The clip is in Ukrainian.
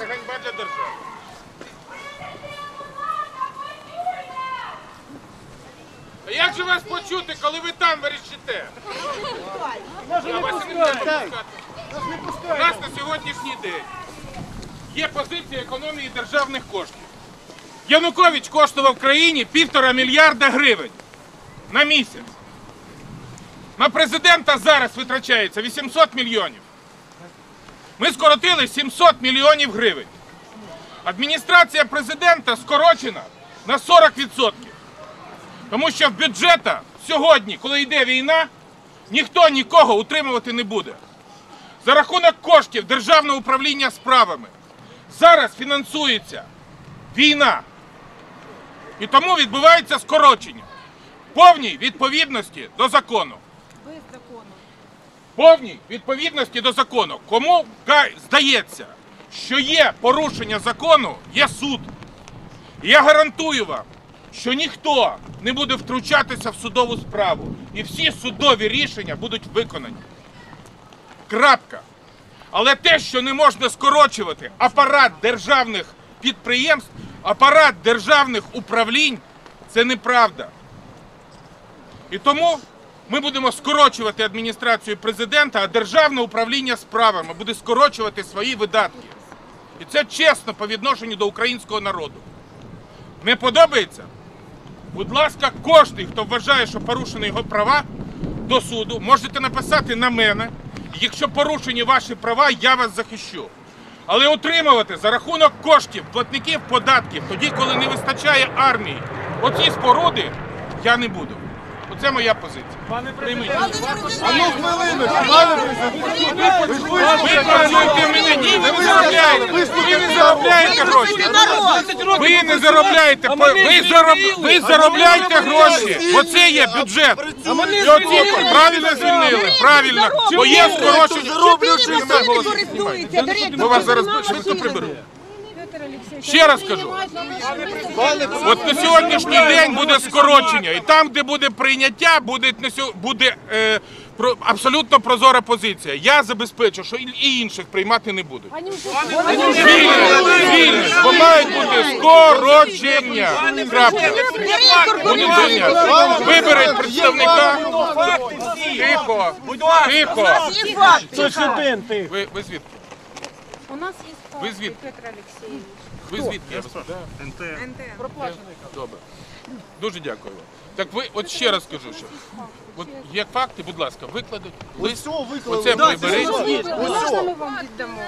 Це ганьба для держави. А як же вас почути, коли ви там верещите? А вас не треба. У нас на сьогоднішній день є позиція економії державних коштів. Янукович коштував країні півтора мільярда гривень на місяць. На президента зараз витрачається 800 мільйонів. Ми скоротили 700 мільйонів гривень. Адміністрація президента скорочена на 40%. Тому що в бюджета сьогодні, коли йде війна, ніхто нікого утримувати не буде. За рахунок коштів Державного управління справами зараз фінансується війна. І тому відбувається скорочення повній відповідності до закону. Повній відповідності до закону. Кому здається, що є порушення закону, є суд. І я гарантую вам, що ніхто не буде втручатися в судову справу. І всі судові рішення будуть виконані. Крапка. Але те, що не можна скорочувати апарат державних підприємств, апарат державних управлінь, це неправда. І тому ми будемо скорочувати адміністрацію президента, а державне управління справами буде скорочувати свої видатки. І це чесно по відношенню до українського народу. Не подобається? Будь ласка, кожен, хто вважає, що порушені його права до суду, можете написати на мене. Якщо порушені ваші права, я вас захищу. Але отримувати за рахунок коштів платників податків, тоді, коли не вистачає армії, оці споруди, я не буду. Оце моя позиція. Прийміть. Ви працюєте мене, ні, ви не заробляєте. Ви не заробляєте гроші. Ви не заробляєте, ви, зароб- ви заробляєте гроші. Оце є бюджет. І оці правильно звільнили, правильно. Бо є скорочення. користується, до речі. Ми вас зараз швидко приберемо. Ще раз кажу. От на сьогоднішній день буде скорочення, і там, де буде прийняття, буде, буде е, про, абсолютно прозора позиція. Я забезпечу, що і- інших приймати не будуть. Вільні, вільні, бо мають бути скорочення. Крапка. Будуть. Виберіть представника. Тихо, тихо. Ви, ви звідки? У нас є Ви факти, звідки? Петр Олексійович. Ви звідки? Я вас питаю? Добре. Дуже дякую вам. Так ви, от ще раз кажу, що от є факти, будь ласка, викладіть. Лист. Оце приберіть. Можна ми вам віддамо?